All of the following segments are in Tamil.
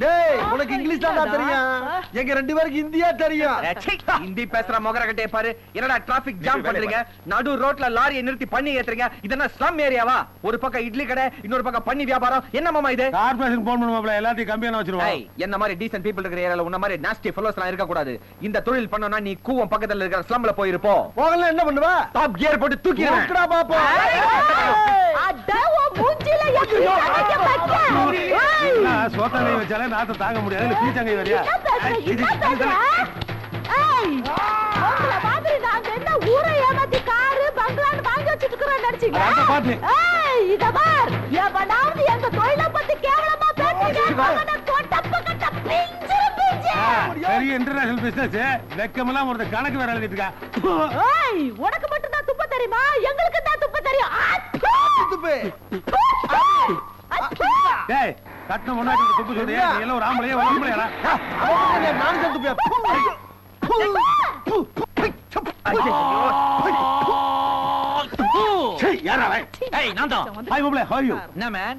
டேய் உனக்கு இங்கிலீஷ் தான்? தெரியும். எங்க ரெண்டு பேருக்கு இந்தியா தெரியும். ஹிந்தி பேசுற மொகர கட்டே பாரு. என்னடா டிராபிக் ஜாம் பண்றீங்க? நடு ரோட்ல லாரியை நிறுத்தி பண்ணி ஏத்துறீங்க. இதென்ன ஸ்லம் ஏரியாவா ஒரு பக்கம் இட்லி கடை இன்னொரு பக்கம் பண்ணி வியாபாரம். என்ன மாமா இது? கார்பரேஷன் போன் பண்ணுவாப்ல எல்லாத்தையும் கம்பியான ஏய், வச்சிருவோம். என்ன மாதிரி டீசன்ட் பீப்பிள் இருக்கிற ஏரியால உன்ன மாதிரி நாஸ்டி ஃபெலோஸ் எல்லாம் இருக்க கூடாது இந்த தொழில் பண்ணனும்னா நீ கூவம் பக்கத்துல இருக்கிற ஸ்லம்ல போயிருப்போ போகல என்ன பண்ணுவ? டாப் கியர் போட்டு தூக்கிடுவேன். பாப்போம். சோத்தாங்கை வச்சாலே நாத்த தாங்க முடியாது. இல்ல பீச்சாங்கை வரியா. பெரிய இன்டர்நேஷனல் பிசினஸ் வெக்கமெல்லாம் ஒரு கணக்கு வேற எழுதிட்டு இருக்கா. உனக்கு மட்டும் தான் துப்ப தெரியுமா? எங்களுக்கு தான் துப்ப தெரியும்! துப்பு. டேய் கட்டின முன்னாடி துப்பு சொல்றியா? நீ எல்லாம் ஒரு ஆம்பளையா ஒரு ஆம்பளையாடா. அவன் நான் தான் துப்பியா ஏய் நான் தான். ஹாய் மாப்ள ஹவ் யூ என்ன மேன்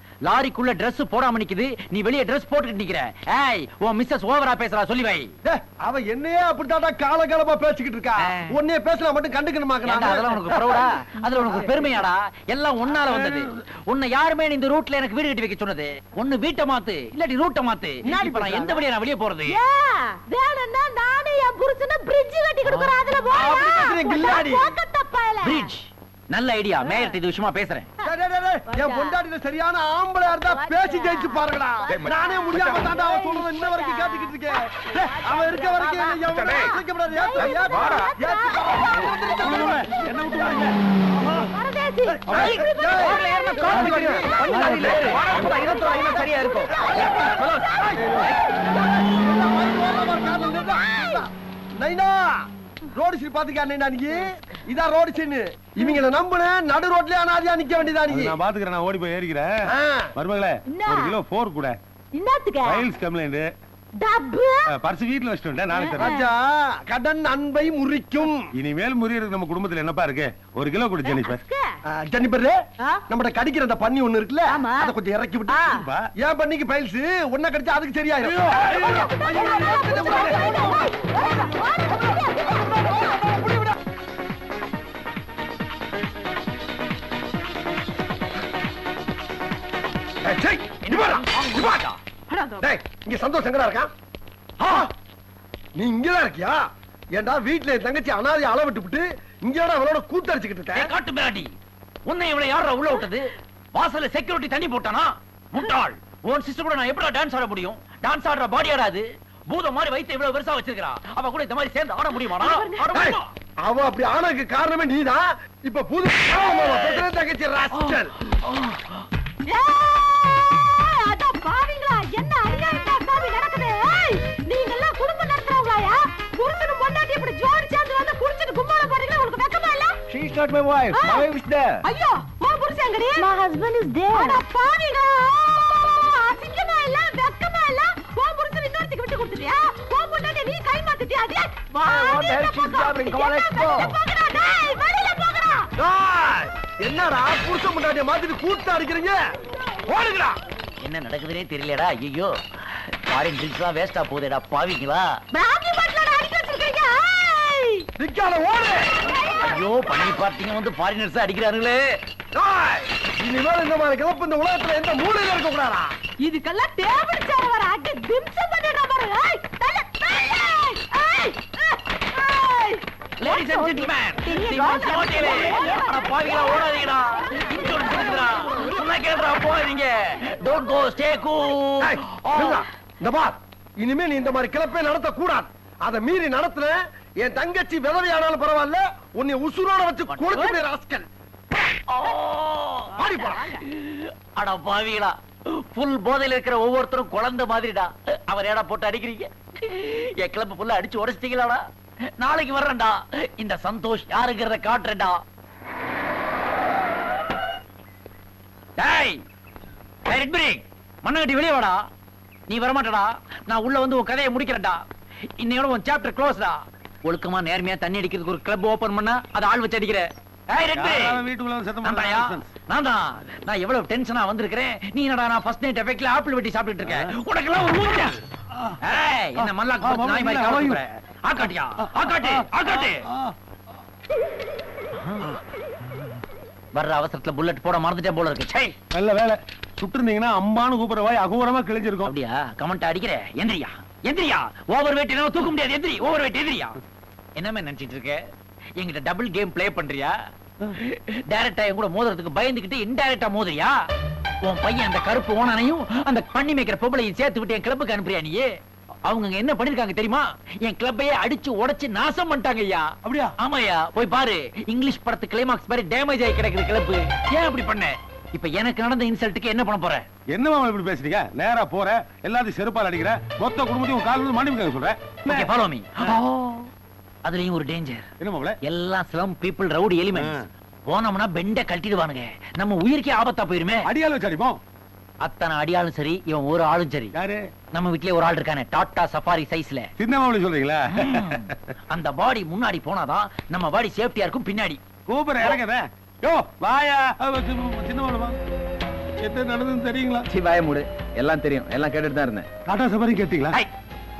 லாரிக்குள்ள Dress போடாம நிக்குது. நீ வெளிய Dress போட்டுக்கிட்டு நிக்கிற. ஏய் உன் மிஸ்ஸஸ் ஓவரா பேசுறா சொல்லி வை. டேய், அவ என்னையே அப்படித்தாடா காலகாலமா பேசிக்கிட்டு இருக்கா. உன்னைய பேசலாம் மட்டும் ஏன்டா, கண்டுக்கணுமாக்கா அதெல்லாம் உனக்கு ப்ரௌடா அதுல உனக்கு பெருமையாடா. எல்லாம் உன்னால வந்தது. உன்னை யாருமே இந்த ரூட்ல எனக்கு வீடு கட்டி வைக்க சொன்னது. ஒண்ணு வீட்டை மாத்து இல்லாட்டி ரூட்டை மாத்து. இப்ப நான் எந்த வழியா நான் வெளிய போறது? வேணும்னா நானே என் புருஷனை bridge கட்டி கொடுக்குறேன், அதுல போயா? பிரிட்ஜ் நல்ல ஐடியா மேயர்ட்ட இது விஷயமா பேசுறேன். என் பொண்டாட்டில சரியான ஆம்பளையா இருந்தா பேசி ஜெயிச்சு பாருங்கடா. நானே முடியாம தாண்டா அவ சொல்றத இன்ன வரைக்கும் கேட்டுக்கிட்டு இருக்கேன். டேய், அவ இருக்க வரைக்கும் என்னை எவனும் அசைக்கப்படாது. ஏத்து, ஏத்து, வாடா. ஏத்து. என்ன விட்டு வாங்க பரதேசி. ஏய், ஏய், ரோட்ல ஏறினா கால் வலிக்குது. பண்ணி லாரியில ஏறு. அப்பதான் இருபத்தோரு ஐநூறு சரியா இருக்கும். நைனா ரோடு சீன் பாத்துக்கா நைனா நீ? இதான் ரோடு சீன் இவங்கள நம்புன நடு ரோட்லயே அனாதியா நிக்க வேண்டியதா நீ? நான் பாத்துக்கிறேன் நான் ஓடி போய் ஏறிக்கிறேன். மருமகளே? ஒரு கிலோ போர் கூட. என்னத்துக்கு? ஃபைல்ஸ் கம்ப்ளைண்ட் டப்பு. பர்ஸ் வீட்ல வச்சுட்டு வந்துட்டேன் நாளைக்கு தரேன். ராஜா கடன் அன்பை முறிக்கும். இனிமேல் முறியறதுக்கு நம்ம குடும்பத்துல என்னப்பா இருக்கு? ஒரு கிலோ கொடு ஜெனிஃபர் ஆ? நம்மட கடிக்கிற அந்த பன்னி ஒண்ணு இருக்குல்ல. அத கொஞ்சம் இறக்கி விட்டு. ஏன் பண்ணிக்கு பைல்ஸ் ஒன்ன கடிச்சா அதுக்கு சரியாயிரும். இங்க வாடா. டேய், இங்க சந்தோஷ் எங்கடா இருக்கான்? ஆ, நீ இங்கதான் இருக்கியா? ஏன்டா வீட்டுல என் தங்கச்சி அனாதை அளவிட்டு விட்டு இங்க அவளோட கூத்தடிச்சுக்கிட்டு ஏய், இருக்க காட்டு மிராண்டி உன்னை இவ்வளவு யாரா உள்ள விட்டது? வாசல்ல செக்யூரிட்டி தண்ணி போட்டானா? முட்டாள். உன் சிஸ்டர் கூட நான் எப்படி டான்ஸ் ஆட முடியும்? டான்ஸ் ஆடுற பாடி ஆடாது பூதம் மாதிரி வைத்து இவ்வளவு பெருசா வச்சிருக்கா அவ கூட இந்த மாதிரி சேர்ந்து ஆட முடியுமாடா? அவ அப்படி ஆனதுக்கு காரணமே நீதான். இப்ப புது தங்கச்சி அட பாவிங்களா, என்ன அநியாயமா சாமி நடக்குது? ஏய், நீங்கெல்லாம் குடும்பம் நடத்துறவங்களாயா? புருஷனும் பொண்டாட்டியும் இப்படி ஜோடி சேர்ந்து வந்து குடிச்சிட்டு கும்மாளம் போடுறீங்களா? உங்களுக்கு வெக்கமா இல்ல? She is not my wife. My wife is there. ஐயோ, உன் புருஷன் எங்கடி? அட பாவிங்களா, அசிங்கமா இல்ல, வெக்கமா இல்ல? உன் புருஷனை இன்னொருத்திக்கு விட்டு கொடுத்துட்டியா? உன் பொண்டாட்டியை நீ கை மாத்திட்டியா? அடே, இந்த she's பக்கம். என்ன go. வெளியில போங்கடா, டேய். என்னடா புருஷன் முன்னாடிய மாத்திட்டு கூத்த அடிக்கிறீங்க ஓடுங்கடா என்ன நடக்குதுனே தெரியலடா ஐயோ ஃபாரின் ட்ரிங்க்ஸ்லாம் வேஸ்டா போகுதேடா பாவிங்களா? பிராந்தி பாட்டிலோட அடிக்க வச்சிருக்கீங்க. ஏய். நிக்காத ஓடு! ஐயோ பண்ணி பார்த்தீங்க வந்து ஃபாரினர்ஸ் அடிக்கிறாங்களே இனிமேல் இந்த மாதிரி கிளப்பு இந்த உலகத்துல எந்த மூலையில இருக்க கூடாதா இதுக்கெல்லாம் டேபிள் சேர் வர அடி திம்சம் லேடிஸ் அண்ட் ஜென்டில்மேன் பெரிய சீமான் ரோட்ல சோட்டியலே அட பாவிங்களா ஓடாதீங்கடா. இன்சூரன்ஸ் இருக்குடா சொன்னா கேளுடா போகாதீங்க. டோன்ட் கோ ஸ்டே கூல் ஏய், நில்லுடா. இந்த பார் இனிமே நீ இந்த மாதிரி கிளப்பே நடத்த கூடாது அதை மீறி நடத்துன என் தங்கச்சி விதவையானாலும் பரவாயில்ல உன்னை உசுரோட வச்சு கொடுத்து ராஸ்கல். போடா. அட பாவிகளா புல் போதையில இருக்கிற ஒவ்வொருத்தரும் குழந்தை மாதிரிடா. அவர் ஏடா போட்டு அடிக்கிறீங்க? என் கிளப் ஃபுல்லா அடிச்சு உடைச்சிட்டீங்களாடா? நாளைக்கு வர்றேன்டா. இந்த சந்தோஷ் யாருங்கிறத காட்டுறேன்டா. டேய் டேய், ரெட்பிரி, மண்ணகட்டி வெளியே வாடா. நீ வரமாட்டடா. நான் உள்ள வந்து உன் கதையை முடிக்கிறேன்டா. இன்னையோட உன் சாப்டர் க்ளோஸ்டா ஒழுக்கமா நேர்மையா தண்ணி அடிக்கிறதுக்கு ஒரு கிளப் ஓபன் பண்ணா அதை ஆள் வச்சு அடிக்கிற. நான் தான். நான் எவ்வளவு டென்ஷனா வந்திருக்கிறேன். நீ என்னடா நான் ஃபர்ஸ்ட் நைட் எஃபெக்ட்ல ஆப்பிள் வெட்டி சாப்பிட்டுட்டு இருக்கேன். உனக்கு எல்லாம் ஒரு மூஞ்சா ஏய் என்ன மல்லாக்கு ஆ, போட்டு நாய் மாதிரி மாமா, காவல் ஆக்காட்டியா ஆக்காட்டு ஆக்காட்டு வர்ற அவசரத்துல புல்லட் போட மறந்துட்டே போல இருக்கு. சை நல்ல வேலை. சுட்டு அம்பான்னு கூப்பிடுற வாய் அகோரமா கிழிஞ்சிருக்கும். அப்படியா? கமெண்ட் அடிக்கிற? எந்திரியா? எந்திரியா? ஓவர் வெயிட் என்னால தூக்க முடியாது. எந்திரி ஓவர் வெயிட் எந்திரியா? என்னமே நினைச்சிட்டு இருக்க? என்கிட்ட டபுள் கேம் ப்ளே பண்றியா? டைரக்டா என் கூட மோதுறதுக்கு பயந்துகிட்டு இன்டைரக்டா மோதுறியா? உன் பையன் அந்த கருப்பு ஓனானையும் அந்த பண்ணி மேய்க்கிற பொம்பளையும் சேர்த்து விட்டு என் கிளப்புக்கு அனுப்புறியா நீ அவங்க என்ன பண்ணிருக்காங்க தெரியுமா? என் கிளப்பையே அடிச்சு உடைச்சு நாசம் பண்ணிட்டாங்க ஐயா. அப்படியா? ஆமாயா போய் பாரு. இங்கிலீஷ் படத்து கிளைமாக்ஸ் மாதிரி டேமேஜ் ஆகி கிடக்குது கிளப்பு ஏன் அப்படி பண்ண? இப்ப எனக்கு நடந்த இன்சல்ட்டுக்கு என்ன பண்ண போற? என்ன மாமா இப்படி பேசுறீங்க? நேரா போற. எல்லாத்தையும் செருப்பால் அடிக்கிற. மொத்த குடும்பத்தையும் கால் மன்னிப்பு சொல்றேன் ஃபாலோ மீ. அதுலயும் ஒரு டேஞ்சர் என்ன எல்லாம் ஸ்லம் பீப்புள் ரவுடி எலிமெண்ட்ஸ் போனோம்னா பெண்ட கழட்டிடுவானுங்க. நம்ம உயிருக்கே ஆபத்தா போயிருமே. அடியால் வச்சு அடிப்போம். அத்தனை அடியாளும் சரி இவன் ஒரு ஆளும் சரி. யாரு? நம்ம வீட்லயே ஒரு ஆள் இருக்கானே டாடா சஃபாரி சைஸ்ல. சின்ன மாப்பிள சொல்றீங்களா? அந்த பாடி முன்னாடி போனாதான் நம்ம பாடி சேஃப்டியா இருக்கும் பின்னாடி. கூப்பிட இறங்கத. யோ வாயா. சின்ன நடந்ததுன்னு தெரியுங்களா? சி வாய மூடு. எல்லாம் தெரியும். எல்லாம் கேட்டுட்டு தான் இருந்தேன். டாடா சஃபாரி கேட்டீங்களா?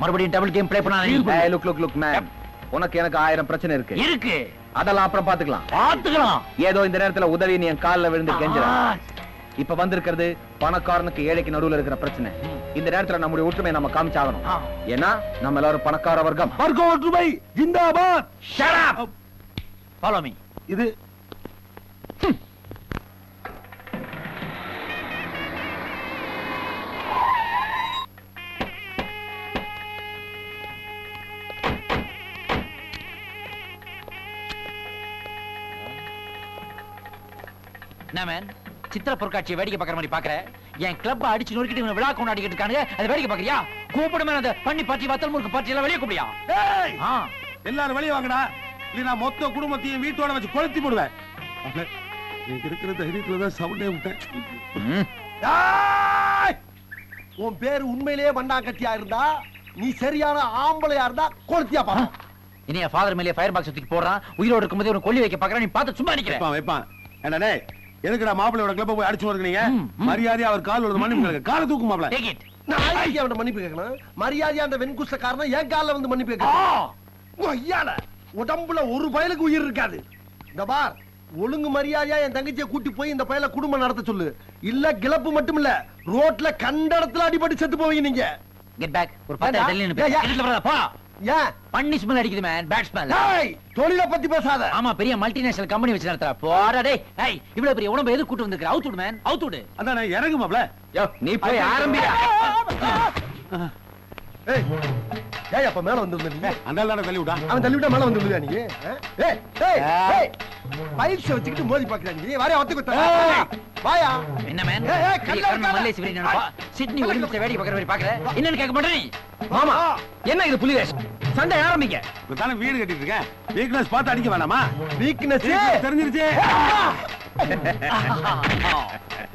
மறுபடியும் டபுள் கேம் ப்ளே பண்ணாத. ஏய் லுக் லுக் லுக் மேம் உனக்கு எனக்கு ஆயிரம் பிரச்சனை இருக்கு. இருக்கு. அதெல்லாம் அப்புறம் பாத்துக்கலாம் பாத்துக்கலாம் ஏதோ இந்த நேரத்துல உதவி நீ என் கால்ல விழுந்து கெஞ்சுற. ஆ, இப்ப வந்திருக்கிறது பணக்காரனுக்கு ஏழைக்கு நடுவுல இருக்கிற பிரச்சனை இந்த நேரத்துல நம்முடைய ஒற்றுமையை நம்ம காமிச்சாகணும். ஏன்னா நம்ம எல்லாரும் பணக்கார வர்க்கம் வர்க்க ஒற்றுமை zindabad shut up. Follow me. இது என்ன மேன் சித்திர பொருட்காட்சியை வேடிக்கை பார்க்குற மாதிரி பாக்குற என் கிளப் அடிச்சு நொறுக்கிட்டு இவனை விழா கொண்டாடிக்கிட்டு இருக்கானுங்க. அதை வேடிக்கை பாக்குறியா கூப்பிடு மேன் அந்த பண்ணி பாட்டி வத்தல் முறுக்கு பாட்டி எல்லாம் வெளியே கூப்பிடியா எல்லாரும் வெளியே வாங்கடா. இல்ல நான் மொத்த குடும்பத்தையும் வீட்டோட வச்சு கொளுத்தி போடுவேன். எனக்கு இருக்கிற தைரியத்துல தான் சவுண்டே விட்டேன்! உன் பேரு உண்மையிலேயே மண்ணாங்கட்டியா இருந்தா நீ சரியான ஆம்பளையா இருந்தா கொளுத்தியா பா. இனி என் ஃபாதர் மேலே ஃபயர் பாக்ஸ் தூக்கி போடுறான். உயிரோடு இருக்கும்போது உனக்கு கொல்லி வைக்க பாக்குறான் நீ பார்த்து சும்மா நிக்கிற. வைப்பான் வைப்பான். என்னடே எதுக்குடா மாப்பிள்ளையோட கிளப்ப போய் அடிச்சு வரீங்க ம், ம். மரியாதை அவர் கால் விழுந்து மன்னிப்பு கேளுங்க. காலை தூக்கு மாப்பிள டேக் இட் நான் ஐயா அவன் மன்னிப்பு கேட்கணும். மரியாதையா அந்த வெண்குஷ்ட காரணம் என் கால்ல வந்து மன்னிப்பு ஆ. கேட்கணும் ஐயால. உடம்புல ஒரு பயலுக்கு உயிர் இருக்காது. இந்த பார் ஒழுங்கு மரியாதையா என் தங்கச்சியை கூட்டி போய் இந்த பயல குடும்பம் நடத்த சொல்லு. இல்ல கிளப்பு மட்டும் இல்ல ரோட்ல கண்ட இடத்துல அடிபட்டு செத்து போவீங்க நீங்க. கெட் பேக் ஒரு பத்து ஏன் ஸ்மெல் அடிக்குது மேன் பேட் ஸ்மெல் ஏய், தொழிலை பத்தி பேசாத. ஆமா பெரிய மல்டிநேஷனல் கம்பெனி வச்சு நடத்துறா. போடா டேய். ஏய் இவ்வளவு பெரிய உடம்பு எது கூட்டு வந்திருக்க அவுட் விடு மேன் அவுட் விடு அதானே இறங்கு மாப்பிள யோ, நீ போய் ஆரம்பியா ஏய். ஏய் அப்ப மேல வந்து நீ அந்த ஆள் தள்ளி விட்டா அவன் தள்ளி விட்டா மேல வந்து விழுவியா நீ? ஆ? ஏய் ஏய் ஏய். பைக்ஸ் வச்சுக்கிட்டு மோதி பாக்குறா நீ வாரியா ஒத்து குத்த. வாயா. என்ன மேன் ஏய், வீரன் நினைப்பா சிட்னி ஒரு நிமிஷம் வேடிக்கை பார்க்குற மாதிரி பார்க்கற என்னன்னு கேட்க மாட்டே நீ மாமா என்ன இது புலிவேஷ் சண்டை ஆரம்பிக்க இப்ப தானே வீடு கட்டிட்டு இருக்கேன். வீக்னஸ் பார்த்து அடிக்க வேணாமா? வீக்னஸ் தெரிஞ்சிருச்சு.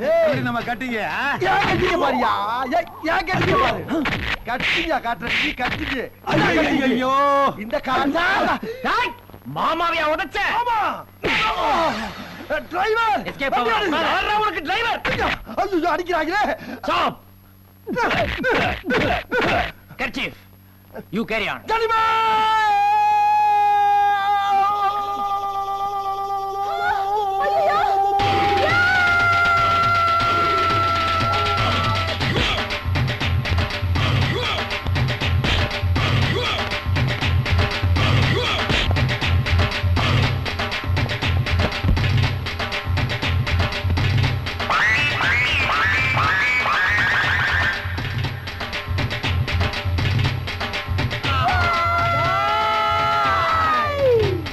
எப்படி நம்ம கட்டிங்க? ஏன் கட்டிங்க பாரியா ஏன் கட்டிங்க பாரு. கட்டிங்க கட்டிங்க ஐயோ இந்த காலா மாமாவையா உடைச்ச ஆமா. டிரைவர் Escape ஆகலாம். வர்றா உனக்கு டிரைவர் ஐயோ அடிக்கிறாங்களே. Stop kerchief you carry on ஜனிமே